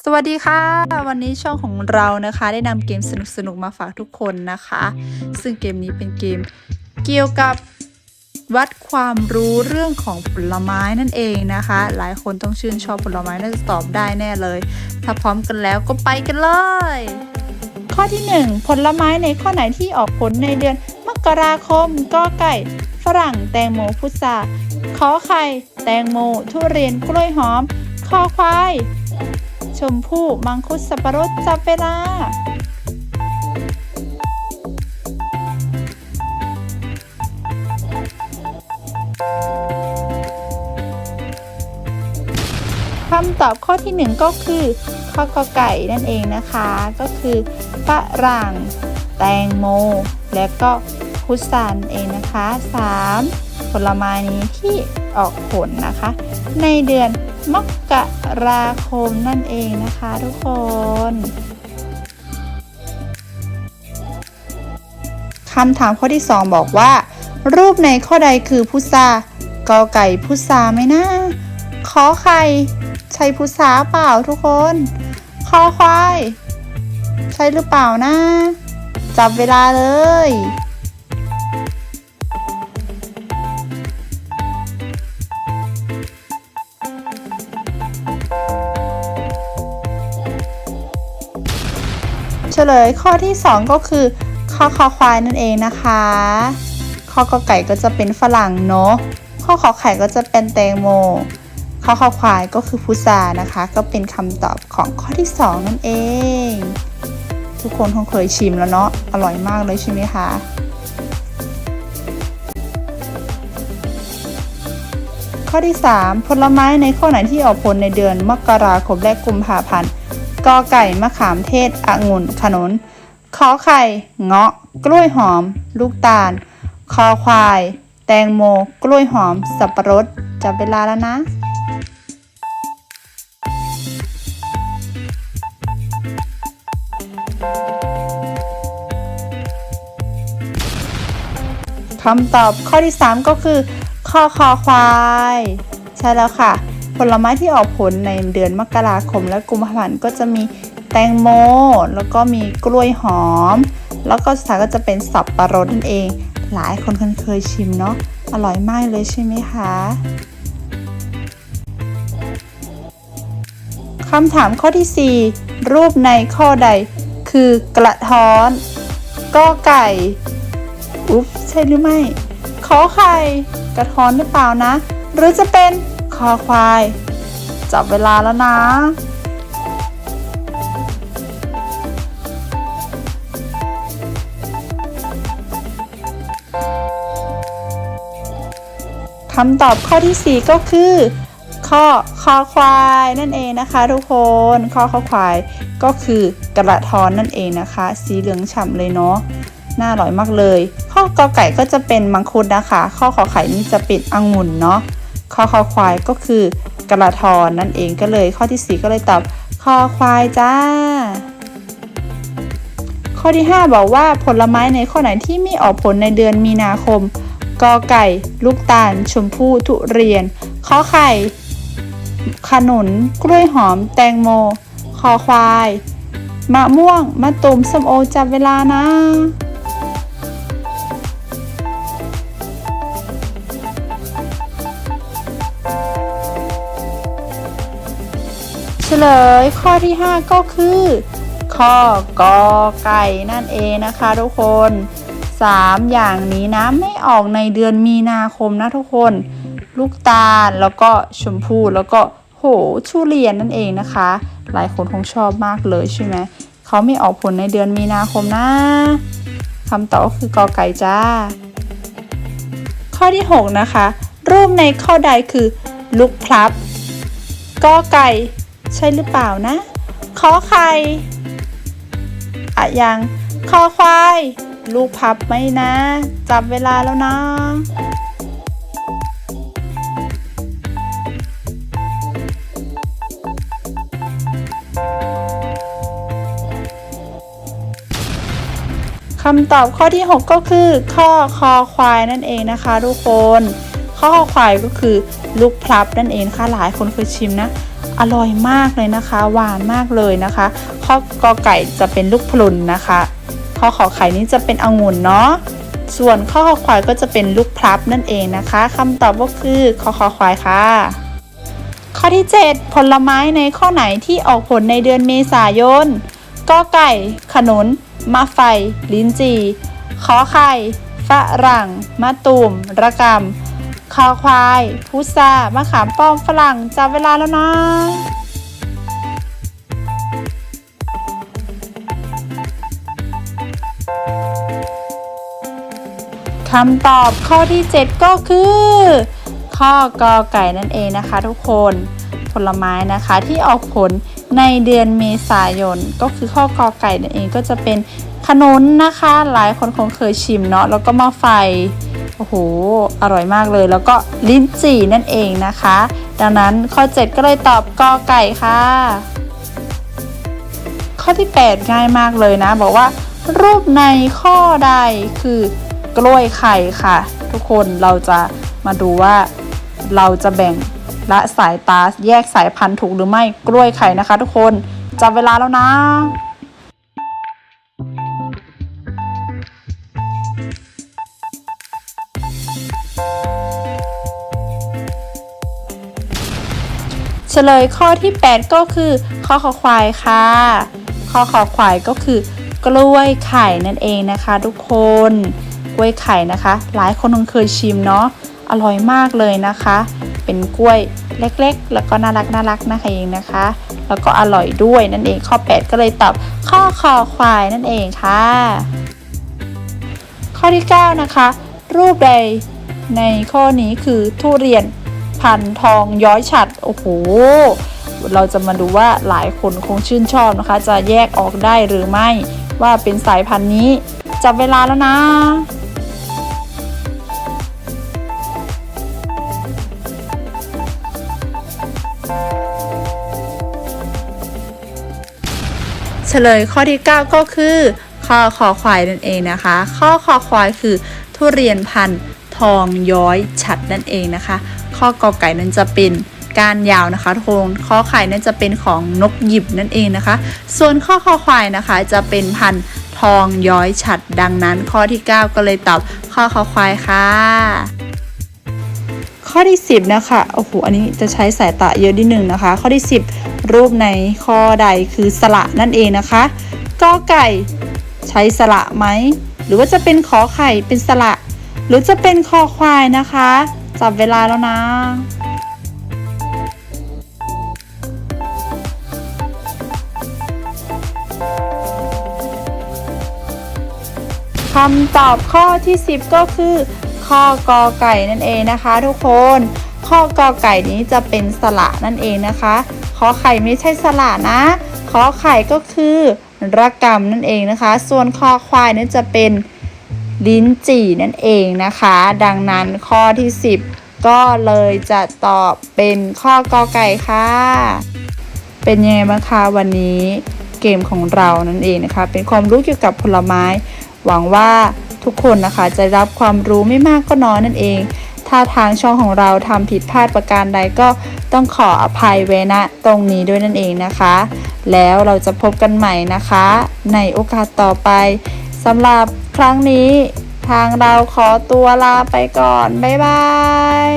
สวัสดีค่ะ วันนี้ช่องของเรานะคะ ได้นำเกมสนุกๆมาฝากทุกคนนะคะ ซึ่งเกมนี้เป็นเกมเกี่ยวกับวัดความรู้เรื่องของผลไม้นั่นเองนะคะ หลายคนต้องชื่นชอบผลไม้น่าจะตอบได้แน่เลย ถ้าพร้อมกันแล้วก็ไปกันเลย ข้อที่ 1 ผลไม้ในข้อไหนที่ออกผลในเดือน มกราคมก็ไก่ฝรั่งแตงโมพุทราขอไข่ แตงโม ทุเรียนกล้วยหอม คอควาย ชมพู่มังคุดสับปะรดจับเวลาคำตอบข้อที่ 1 ก็คือข้อกอไก่นั่นเองนะคะ ก็คือฝรั่งแตงโม และก็พุทรานั่นเองนะคะ 3. ผลไม้นี้ที่ออกผลนะคะ ในเดือน มกราคมนั่นเองนะคะทุกคน คำถามข้อที่ 2 บอกว่า รูปในข้อใดคือพุทรากอไก่พุทราไหมนะขอไข่ใช่พุทราเปล่าทุกคนคอควาย ใช่หรือเปล่านะ จับเวลาเลย ลยข้อที่ 2 ก็คือข้อคอควายนั่นเองนะคะข้อกอไก่ก็จะเป็นฝรั่งเนาะข้อขอไข่ก็จะเป็นแตงโมข้อคอควายก็คือพุทรานะคะ ก็เป็นคำตอบของข้อที่ 2 นั่นเอง ทุกคนคงเคยชิมแล้วเนาะอร่อยมากเลยใช่ไหมคะข้อที่ 3 ผลไม้ในข้อไหนที่ออกผลในเดือนมกราคมและกุมภาพันธ์ กอไก่มะขามเทศองุ่นขนุนขอไข่ เงาะ กล้วยหอม ลูกตาล คอควาย แตงโม กล้วยหอม สับปะรดจับเวลาแล้วนะคำตอบข้อที่ 3 ก็คือข้อคอควาย ใช่แล้วค่ะ ลไม้ที่ออกผลในเดือนมกราคมและกุมภาพันธ์ก็จะมีแตงโม แล้วก็มีกล้วยหอม แล้วก็สุดท้ายก็จะเป็นสับปะรดนั่นเอง หลายคนเคยชิมเนาะอร่อยมากเลยใช่ไหมคะคำถามข้อที่ 4 รูปในข้อใดคือกระท้อนก็ไก่อุ๊บใช่หรือไม่ขอไข่กระท้อนหรือเปล่านะ หรือจะเป็น อควาย จับเวลาแล้วนะ คำตอบข้อที่ 4 ก็คือ ข้อคอควายนั่นเองนะคะ ทุกคนข้อคอควายก็คือกระท้อนนั่นเองนะคะ สีเหลืองฉ่ำเลยเนาะน่าอร่อยมากเลย ข้อกอไก่ก็จะเป็นมังคุดนะคะ ข้อขอไข่นี่จะเป็นองุ่นเนาะ ข้อคอควายก็คือกระทอนนั่นเองก็เลยข้อที่ 4 ก็เลยตอบคอควายจ้า ข้อที่ 5 บอกว่าผลไม้ในข้อไหนที่ไม่ออกผลในเดือนมีนาคมกอไก่ ลูกตาล ชมพู่ทุเรียนขอไข่ ขนุน กล้วยหอม แตงโม คอควาย มะม่วง มะตูมส้มโอจับเวลานะ ลยข้อที่ 5 ก็คือ ข้อกอไก่นั่นเองนะคะทุกคน 3 อย่างนี้นะไม่ออกในเดือนมีนาคมนะทุกคน ลูกตาลแล้วก็ชมพู่แล้วก็โหทุเรียนนั่นเองนะคะ หลายคนคงชอบมากเลยใช่ไหมเขาไม่ออกผลในเดือนมีนาคมนะคำตอบก็คือกอไก่จ้า ข้อที่ 6 นะคะ รูปในข้อใดคือลูกพลับกอไก่ ใช่หรือเปล่านะ ขอไข่อะยังคอควาย ลูกพับไหมนะ จับเวลาแล้วนะคำตอบข้อที่ 6 ก็คือ ข้อคอควายนั่นเองนะคะ ทุกคน ข้อคอควายก็คือลูกพลับนั่นเองค่ะหลายคนเคยชิมนะ อร่อยมากเลยนะคะ หวานมากเลยนะคะข้อกอไก่จะเป็นลูกพลุนนะคะข้อขอไข่นี้จะเป็นองุ่นเนาะส่วนข้อคอควายก็จะเป็นลูกพลับนั่นเองนะคะคำตอบก็คือข้อคอควายค่ะ ข้อที่ 7 ผลไม้ในข้อไหนที่ออกผลในเดือนเมษายนกอไก่ ขนุนมะไฟ ลิ้นจี่ขอไข่ฝรั่งมะตูมระกำ คอควาย พุทรามะขามป้อมฝรั่งจับเวลาแล้วนะคำตอบข้อที่ 7 ก็คือ ข้อกอไก่นั่นเองนะคะทุกคนผลไม้นะคะที่ออกผลในเดือนเมษายน ก็คือข้อกอไก่นั่นเองก็จะเป็นขนุนนะคะ หลายคนคงเคยชิมเนาะแล้วก็มะไฟ อ้โห อร่อยมากเลย แล้วก็ลิ้นจี่นั่นเองนะคะ ดังนั้นข้อ 7 ก็เลยตอบกอไก่ค่ะ ข้อที่ 8 ง่ายมากเลยนะ บอกว่า รูปในข้อใดคือกล้วยไข่ค่ะ ทุกคนเราจะมาดูว่าเราจะแบ่งละสายตาแยกสายพันธุ์ถูกหรือไม่กล้วยไข่นะคะ ทุกคนจับเวลาแล้วนะ เฉลยข้อที่ 8 ก็คือข้อขอควายค่ะข้อขอควายก็คือกล้วยไข่นั่นเองนะคะ ทุกคนกล้วยไข่นะคะ หลายคนคงเคยชิมเนาะอร่อยมากเลยนะคะ เป็นกล้วยเล็กๆ แล้วก็น่ารักน่ารักนะคะเองนะคะ แล้วก็อร่อยด้วยนั่นเองข้อ 8 ก็เลยตอบข้อคอควายนั่นเองค่ะ ข้อที่ 9 นะคะ รูปใดในข้อนี้คือทุเรียน พันทองย้อยฉัดโอ้โหเราจะมาดูว่าหลายคนคงชื่นชอบนะคะ จะแยกออกได้หรือไม่ว่าเป็นสายพันธุ์นี้ จับเวลาแล้วนะเฉลยข้อที่ 9 ก็คือข้อคอควายนั่นเองนะคะ ข้อคอควายคือทุเรียนพันธุ์ทองย้อยฉัดนั่นเองนะคะ ข้อกอไก่นั้นจะเป็นกานยาวนะคะทุกคนข้อไข่นั้นจะเป็นของนกหยิบนั่นเองนะคะ ส่วนข้อคอควายนะคะจะเป็นพันธุ์ทองย้อยฉัดดังนั้น ข้อที่ 9 ก็เลยตอบข้อคอควายค่ะ ข้อที่ 10 นะคะโอ้โหอันนี้จะใช้สายตาเยอะนิดนึงนะคะ ข้อที่ 10 รูปในข้อใดคือสระนั่นเองนะคะกอไก่ใช้สระไหมหรือว่าจะเป็นขอไข่เป็นสระหรือจะเป็นคอควายนะคะ จับเวลาแล้วนะคำตอบข้อที่ 10 ก็คือข้อกอไก่นั่นเองนะคะทุกคน ข้อกอไก่นี้จะเป็นสระนั่นเองนะคะขอไข่ไม่ใช่สระนะขอไข่ก็คือระกำนั่นเองนะคะ ส่วนคอควายนั้นจะเป็น ลิ้นจี่นั่นเองนะคะ ดังนั้นข้อที่ 10 ก็เลยจะตอบเป็นข้อกอไก่ค่ะ เป็นยังไงบ้างคะวันนี้เกมของเรานั่นเองนะคะ เป็นความรู้เกี่ยวกับผลไม้ หวังว่าทุกคนนะคะจะรับความรู้ไม่มากก็น้อยนั่นเอง ถ้าทางช่องของเราทำผิดพลาดประการใดก็ต้องขออภัยไว้ณตรงนี้ด้วยนั่นเองนะคะ แล้วเราจะพบกันใหม่นะคะ ในโอกาสต่อไปสำหรับ ครั้งนี้ทางเราขอตัวลาไปก่อน บ๊ายบาย